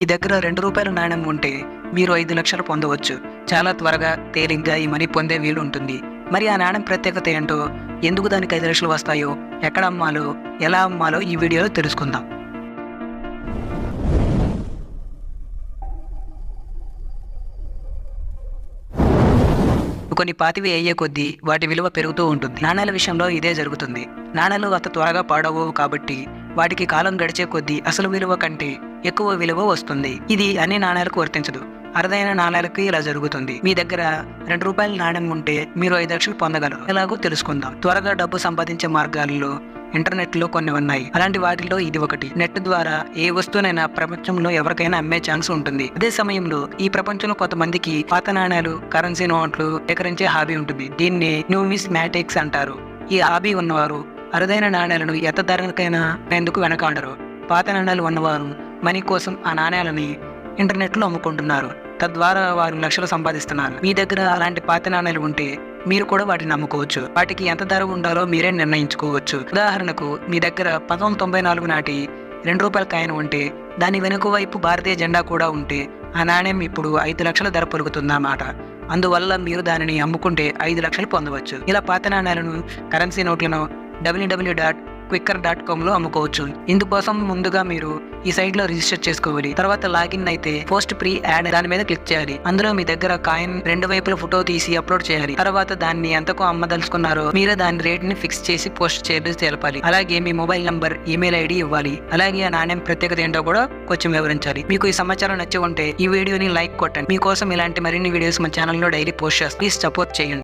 మీ దగ్గర రెండు రూపాయల నాణ్యం ఉంటే మీరు ఐదు లక్షలు పొందవచ్చు. చాలా త్వరగా తేలిగ్గా ఈ మనీ పొందే వీలు ఉంటుంది. మరి ఆ నాణ్యం ప్రత్యేకత ఏంటో ఎందుకు దానికి ఐదు లక్షలు వస్తాయో ఎక్కడ అమ్మాలో ఎలా అమ్మాలో ఈ వీడియోలో తెలుసుకుందాం. కొన్ని పాతివి అయ్యే కొద్దీ వాటి విలువ పెరుగుతూ ఉంటుంది. నాణ్యాల విషయంలో ఇదే జరుగుతుంది. నాణ్యాలు అంత త్వరగా పాడవు కాబట్టి వాటికి కాలం గడిచే కొద్దీ అసలు విలువ కంటే ఎక్కువ విలువ వస్తుంది. ఇది అన్ని నాణేలకు వర్తించదు. అరుదైన నాణేలకి ఇలా జరుగుతుంది. మీ దగ్గర రెండు రూపాయల నాణ్యం ఉంటే మీరు ఐదు లక్షలు పొందగలరు. ఎలాగో తెలుసుకుందాం. త్వరగా డబ్బు సంపాదించే మార్గాల్లో ఇంటర్నెట్లో కొన్ని ఉన్నాయి. అలాంటి వాటిలో ఇది ఒకటి. నెట్ ద్వారా ఏ వస్తువునైనా ప్రపంచంలో ఎవరికైనా అమ్మే ఛాన్స్ ఉంటుంది. అదే సమయంలో ఈ ప్రపంచంలో కొంతమందికి పాత నాణ్యాలు కరెన్సీ నోట్లు ఎకరించే హాబీ ఉంటుంది. దీన్ని న్యూమిస్ మ్యాటిక్స్ అంటారు. ఈ హాబీ ఉన్నవారు అరుదైన నాణ్యాలను ఎంత ధరకైనా ఎందుకు వెనకాడరు పాత నాణ్యాలు ఉన్నవారు మనీ కోసం ఆ నాణ్యాలని ఇంటర్నెట్లో అమ్ముకుంటున్నారు. తద్వారా వారు లక్షలు సంపాదిస్తున్నారు. మీ దగ్గర అలాంటి పాత నాణ్యాలు ఉంటే మీరు కూడా వాటిని అమ్ముకోవచ్చు. వాటికి ఎంత ధర ఉండాలో మీరే నిర్ణయించుకోవచ్చు. ఉదాహరణకు మీ దగ్గర పంతొమ్మిది తొంభై నాలుగు నాటి రెండు రూపాయల కాయిన్ ఉంటే దాని వెనుక వైపు భారతీయ జెండా కూడా ఉంటే ఆ నాణ్యం ఇప్పుడు ఐదు లక్షల ధర పలుకుతుందన్నమాట. అందువల్ల మీరు దానిని అమ్ముకుంటే ఐదు లక్షలు పొందవచ్చు. ఇలా పాత నాణ్యాలను కరెన్సీ నోట్లను డబ్ల్యూడబ్ల్యూ డాట్ క్విక్కర్ డాట్ కామ్లో అమ్ముకోవచ్చు. ఇందుకోసం ముందుగా మీరు ఈ సైట్లో రిజిస్టర్ చేసుకోవాలి. తర్వాత లాగిన్ అయితే పోస్ట్ ప్రీ యాడ్ దాని మీద క్లిక్ చేయాలి. అందులో మీ దగ్గర కాయిన్ రెండు వైపుల ఫోటో తీసి అప్లోడ్ చేయాలి. తర్వాత దాన్ని ఎంతకు అమ్మదలుచుకున్నారో మీరే దాని రేట్ని ఫిక్స్ చేసి పోస్ట్ చేయడం తెలపాలి. అలాగే మీ మొబైల్ నంబర్ ఈమెయిల్ ఐడి ఇవ్వాలి. అలాగే ఆ నాణ్యం ప్రత్యేకత ఏంటో కూడా కొంచెం వివరించాలి. మీకు ఈ సమాచారం నచ్చి ఉంటే ఈ వీడియోని లైక్ కొట్టండి. మీకోసం ఇలాంటి మరిన్ని వీడియోస్ మా ఛానల్లో డైలీ పోస్ట్ చేస్తాం. ప్లీజ్ సపోర్ట్ చేయండి.